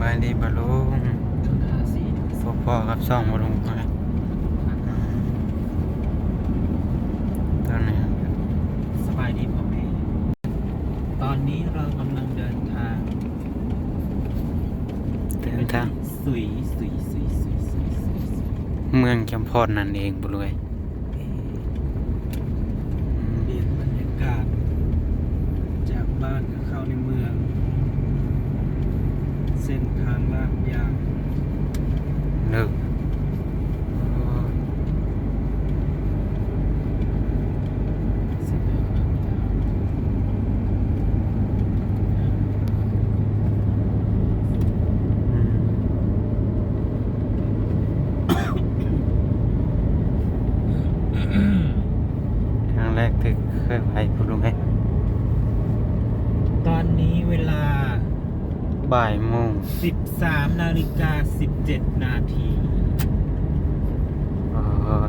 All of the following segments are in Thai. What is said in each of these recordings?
บายดีบาลุงทาสีพบพ่อกับซ่องบาลุงไปตอนนี้สบายดีพ่อแม่ตอนนี้เรากำลังเดินทาง เดินทาง สุยสุยสุยสุยสุยสุยสุยเมืองจำพรนั่นเองบุรวย เปลี่ยนบรรยากาศ จากบ้านก็เข้าในเมือง เส้นทางลาดยาง เลิก เส้นทางลาดยาง ครั้งแรกที่ เคยไปบุรวยตอนนี้เวลาบ่ายโมง13นาฬิกา17นาทีเอ่อ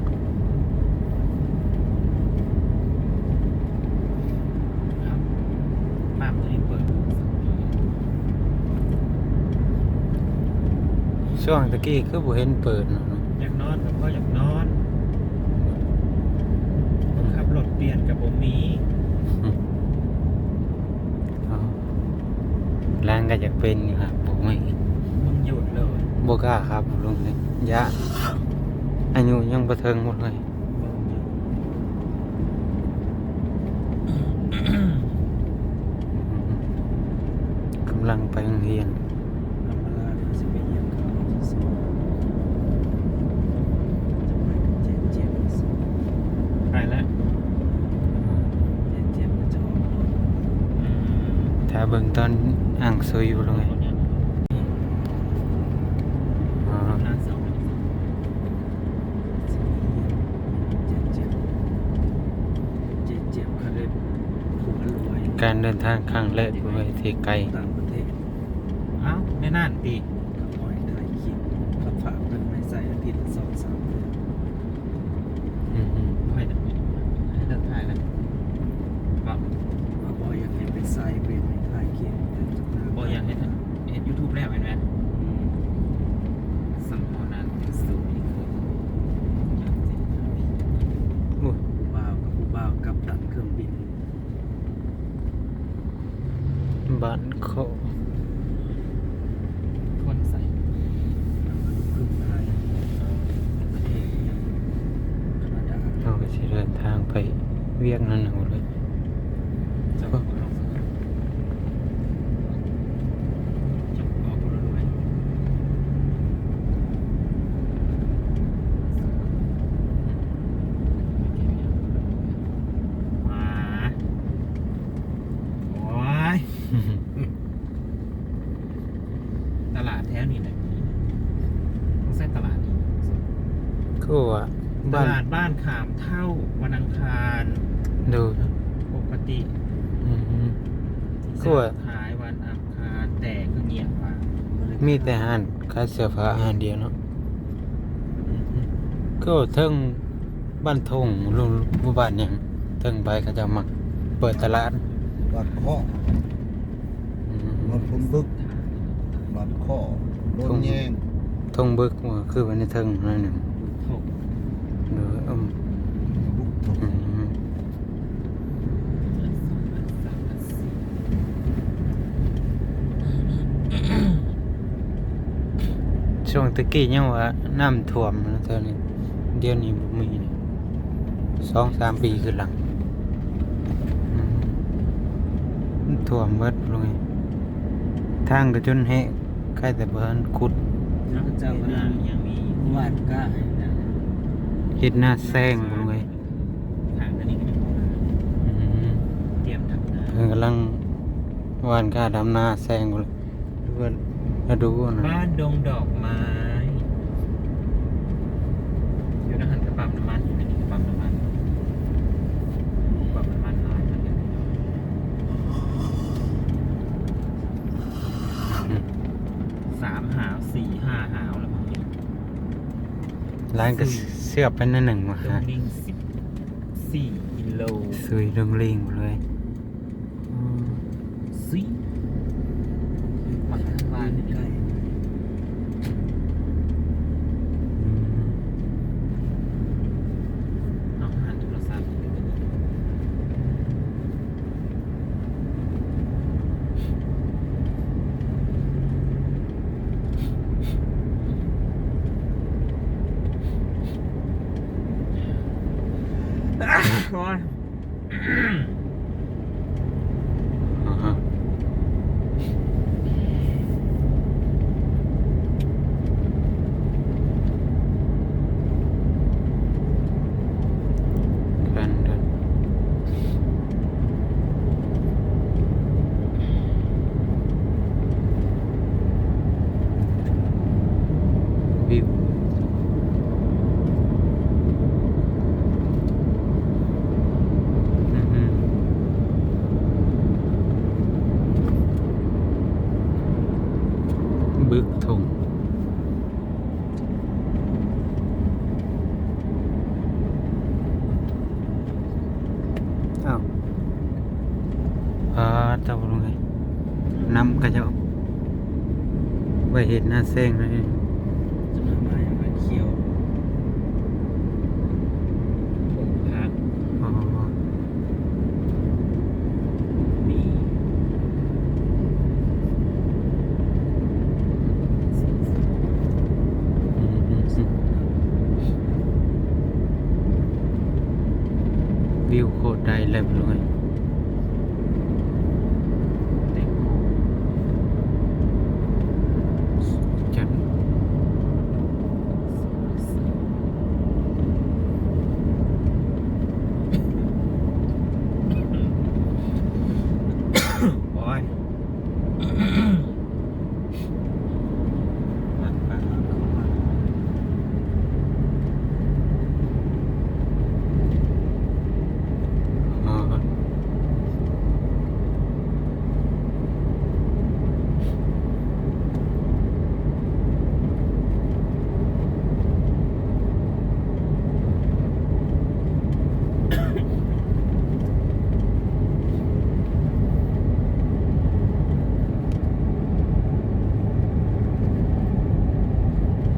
ครับปั๊มตัวนี้เปิดช่วงตะกี้คือบุเห็นเปิดเนาะอยากนอนกับพ่ออยากนอนขั บรถเปลี่ยนกับผมมีอ๋อแรงก็จะเป็นอยู่ครับผมไม่มึงหยุดเลยบกล้าครับบุรุงเลยยะอายุยังประเทิงหมดเลยมึงหยุดกำลังไปโรงเรียน ลำบลาเดี๋ยวจะไปเยี่ยมเขาที่สองจะไปกับเจ็บเจ็บที่สองไปแล้วเจ็บเจ็บมันจะออกรถ ถ้าเบิ่ง ตอนอ่างซุยบุรุงเลยอ๋อหน้าเสาเจ็บเจ็บเจ็บเจ็บเขาเลยหัวรวยการเดินทางครั้งแรกบุรุงเลยที่ไกลต่างประเทศเอ้าในนั่นตีเขาปล่อยถ่ายคลิปเขาฝากกันไม่ใส่อาทิตย์ละสองสามเดือน อืม ให้เดินให้เดินถ่ายแล้วบอกว่าบอยอยากเห็นเป็นไซส์เป็นไม่ถ่ายคลิปแต่จุดหน้าบอยอยากเห็นเห็นยูทูบแล้วเห็นไหมสัมพอนันเป็นสูงอีกคนอยากเห็น ๆอุ้ย ผู้บ่าวกับผู้บ่าวกับตันเครื่องบิน บ้านเขา คนใส่พึ่งไทยประเทศอย่างแคนาดา เราก็จะเดินทางไปเวียกนั่นเอาเลยจะบอกลองสักจะบอกคนรวยมาโอ้ยตลาดแท้นี่แหละต้องใส่ตลาดนี้ก็ว่า ตบ้านลาดบ้านขามเท่าวันอังคารดูนะปกติอืมก็ว่าขายวันอังคารแต่ก็เงียบว่ะมีแต่อาหารขายเสื้อผ้าอาหารเดียวเนาะก็เทิงบ้านทงลุงหมู่บ้านหยังเทิงไปเขาจะมักเปิดตลาดบัดข้ออืมรถพุ่มบึกบัดข้อรถแยงทงบึกว่าคือวันนี้เทิงนั่นหนึ่ง ถูก หรืออืม บุกถูก อืม ช่วงตะกี้ยังว่าน้ำท่วมนะเท่านี้เดี๋ยวนี้บ่มีนี่สองสามปีขึ้นหลังอืมมันท่วมเบิดลงไงทางก็จนแห้งใกล้แต่เพิ่นขุดแล้วก็เจ้าก็ยังมีวาดก็เฮ็ดหน้าแซงลงไงทางนี้ก็มีอืมเตรียมทำงานเพิ่นกำลังหวานก้าดำนาแซงบ่เลยดูว่าแล้วดูนะบ้านดงดอกไม้อยู่ในหันกระปั๊มน้ำมันอยู่ในนี้กระปั๊มน้ำมันปั๊มน้ำมันน้อยมันเดี๋ยสามหาวสี่ห้าหาวแล้วมั้งเนี่ยร้านก็เสือบไปนั่นหนึ่งมาดงลิงสิบสี่กิโล ซุยดงลิงหมดเลยอืม สี่มาทางบ้านนี่ ใกล้ บอย อ่าฮะกันเดินวิวอือฮึบึกทงอ้าวอ่า ตะบลงไงนำกระเจ้าไว้เห็นหน้าแซงนะนี่จะมาใหม่มาเคี่ยวผมพักอ๋อมีอืมอืมอืมวิวโคตรได้เลยบลงไงเต็ม จัด บอยมาปากเข้ามา อ๋อ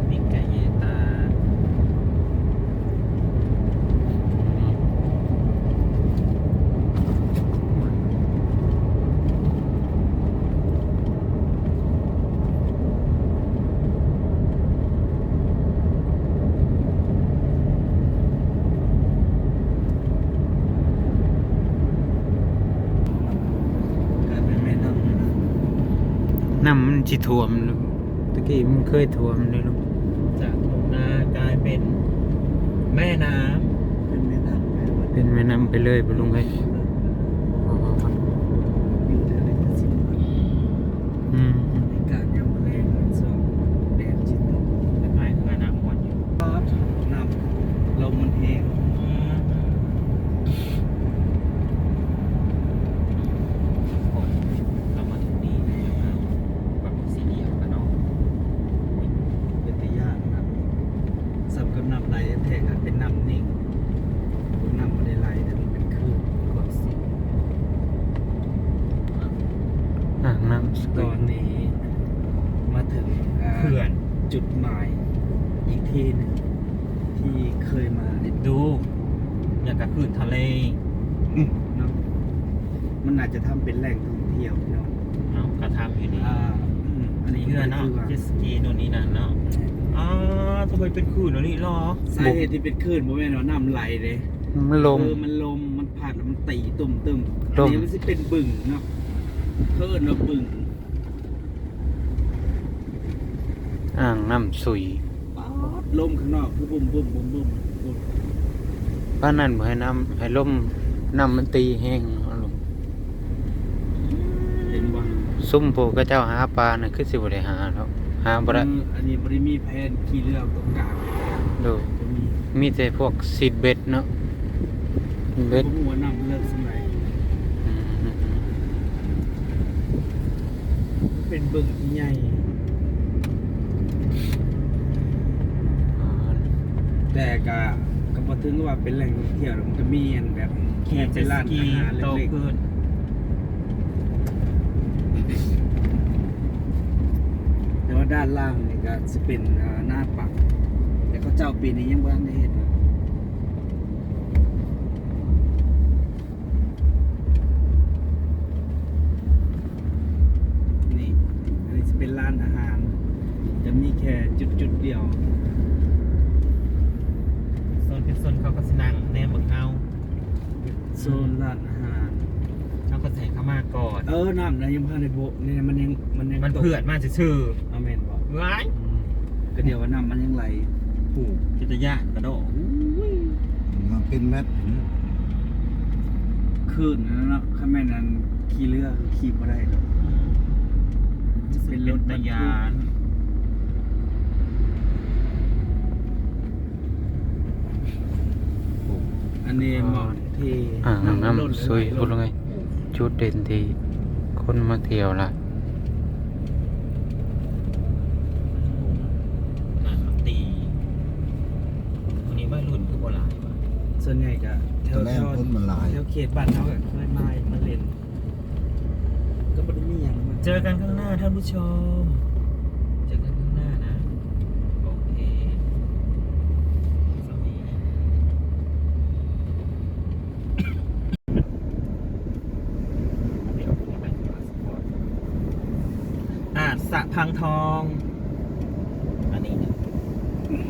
มีไก่เยตา กลายเป็นแม่น้ำเลยนะ น้ำมันจิท่วมลูกตะกี้มันเคยท่วมเลยลูกจากทุ่งนากลายเป็นแม่น้ำเป็นแม่น้ำแม่น้ำเป็นแม่น้ำไปเลยบลงไงอ๋อ มีแต่ในกระสิบ อืม ในการยำแรงสองแดดจิตตกแต่ไม้คือน้ำหมดอยู่น้ำลมมันแห้งเรามาถึงนี่แล้วแบบสีเดียวกันเนาะเป็นตะยานนะสำกับน้ำไหลแทงอะเป็นน้ำนิ่งน้ำไม่ได้ไหลแต่มันเป็นคลื่นกดสิ อ่างน้ำสตวอยนนี้ มาถึงาเขื่อนจุดหมายอีกที่หนึ่งที่เคยมาเนี่ยดู อย่างกับคืนทะเลเนาะมันอาจจะทำเป็นแหล่งท่องเที่ยวเนาะเนาะกระทำอยู่นี่อ่าอืมอันนี้เพื่อเนาะคือว่าเจตสกีโน่นนี่นั่นเนาะอ้าวทำไมเป็นคืนโน่นนี่หรอสาเหตุที่เป็นคลื่นเพราะว่าน้ำไหลเลยมันลมเออมันลมมันพัดแล้วมันตีตุ่มตึมลอันมนี้มันจะเป็นบึ่งเนาะ เพิ่นว่าบึ่งอ่างน้ำสุยป๊าดลมข้างนอกคือบุ่มบุ่มบุ่มบุ่มบุ่มป้านนั่นบ่ให้น้ำให้ลมน้ำมันตีแห้งเอาลงเห็นว่าซุ่มผูก็เจ้าหาปลาน่ะคือสิบ่ได้หาแล้วหาบ่ได้อันนี้บริมีแผนขี่เรือตรงกลางดูจะมีมีแต่พวกซีดเบ็ดเนาะเบ็ด ผมหัวนำเลิกสมัย อืม เป็นบึงที่ใหญ่อ๋อแต่ก็ก็บ่ถึงว่าเป็นแหล่งท่องเที่ยวหรอกมันก็มีอันแบบแค่ขี่เจเป็นตสร้านกีอาหารโตเล็กขึ้นๆแต่ว่าด้านล่างนี่ก็สิเป็นอ่าหน้าปัก แต่เขาเจ้าปีนี้ยังบ่ทันได้เฮ็ดนะนี่อันนี้จะเป็นร้านอาหาร จะมีแค่จุดๆเดียว โซนเป็นโซนเขาก็สนังแนมบักเฮาโซนร้านอาหารเอาก็ใส่เข้ามาก่อน เออน้ำนะยังพันในโบะเนี่ยมันยังมันยังมันตกเผือดมาซื่ออาเมนบอกๆว้ายก็เดี๋ยวว่าน้ำมันยังไหลผูกจิตยานกระโดดมันเป็นแมทขึ้นนะเนาะข้าแม่นั้นขี่เรือขี่มาได้หรอกจะเป็นรถตะยานอันนี้หมอก ที่อ่างหล่น้ำซุยพูดว่าไง จุดเด่นที่คนมาเที่ยวล่ะอะตีวันนี้ว่ารุ่นคือโบราณว่ะส่วนใหญ่ก็แถวแรแถกวคนมันหลายแถวเขตบ้านเขาก็เคยมามาเล่นก็ไม่ได้มีอย่างมาเจอกันข้างหน้าท่านผู้ชม เจอกันข้างหน้านะ โอเคสวัสดีอ่าสะพัง ทอง อันนี้เนี่ย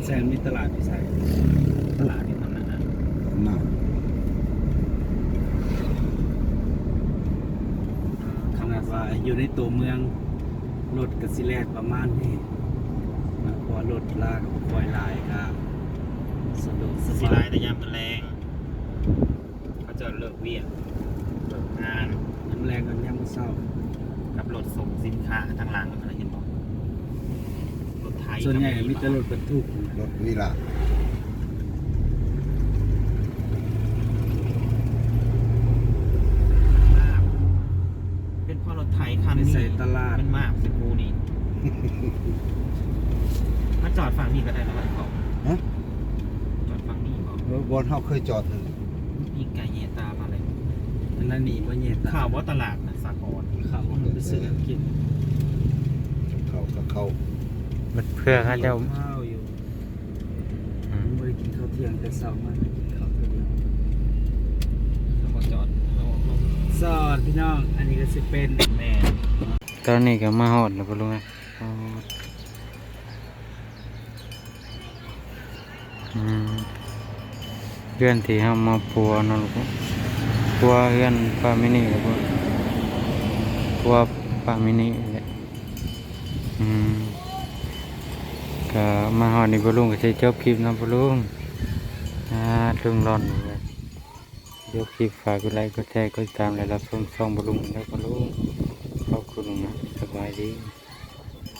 แซนมีตลาดพิสัยตลาดที่ทำนั้นนะหน้าขนาดว่าอยู่ในตัวเมืองรถกับสิแลดประมาณนี้นะเพอรถลากับคอยหลายก็สะดวกสสีบาลายยแต่ยามมันแรงเขาจะเลิกเวียนเลิกงานน้ำแรงกันย่ำเศร้ากับรถส่งสินค้าทางหลังอะไรเห็นบอกรถไทย ส่วนใหญ่มีแต่รถบรรทุกรถวิลามากเป็นเพราะรถไทยคันในนี้ใส่ตลาดมันมากสิกูนี่ มาจอดฝั่งนี้ก็ได้แล้วก็ฮะ จอดฝั่งนี้บอกรถบอลเขาเคยจอดเลยมีไก่เยตามาเลยอันนั้นหนีบ่เย็นข่าวว่าตลาดนะสากลข่าวว่ามันไปซื้อกินเขาก็เขา มันเพื่อเขาเจ้าข้าวอยู่อืมไม่ได้กินข้าวเที่ยงแต่เช้ามากินข้าวเที่ยงแล้วก็จอดเอาเอาสอดพี่น้อง อันนี้ก็สิเป็นแม่ตอนนี้ก็มาฮอดแล้วบ่รู้ไงอ๋ออืมเพื่อนที่เฮามาปัวเนาะลูกปัวเพื่อนปามินี่ก็บ่ปัวปามินี่แหละอืม ก็มาหอนี่บ่ลุงก็สิจบคลิปนะบ่ลุงอ่าลุงร้อนอยู่เลยยกคลิปฝากกดไลค์กดแชร์กดติดตามและรับชมช่องบ่ลุงแล้วบ่ลุงขอบคุณนะสบายดี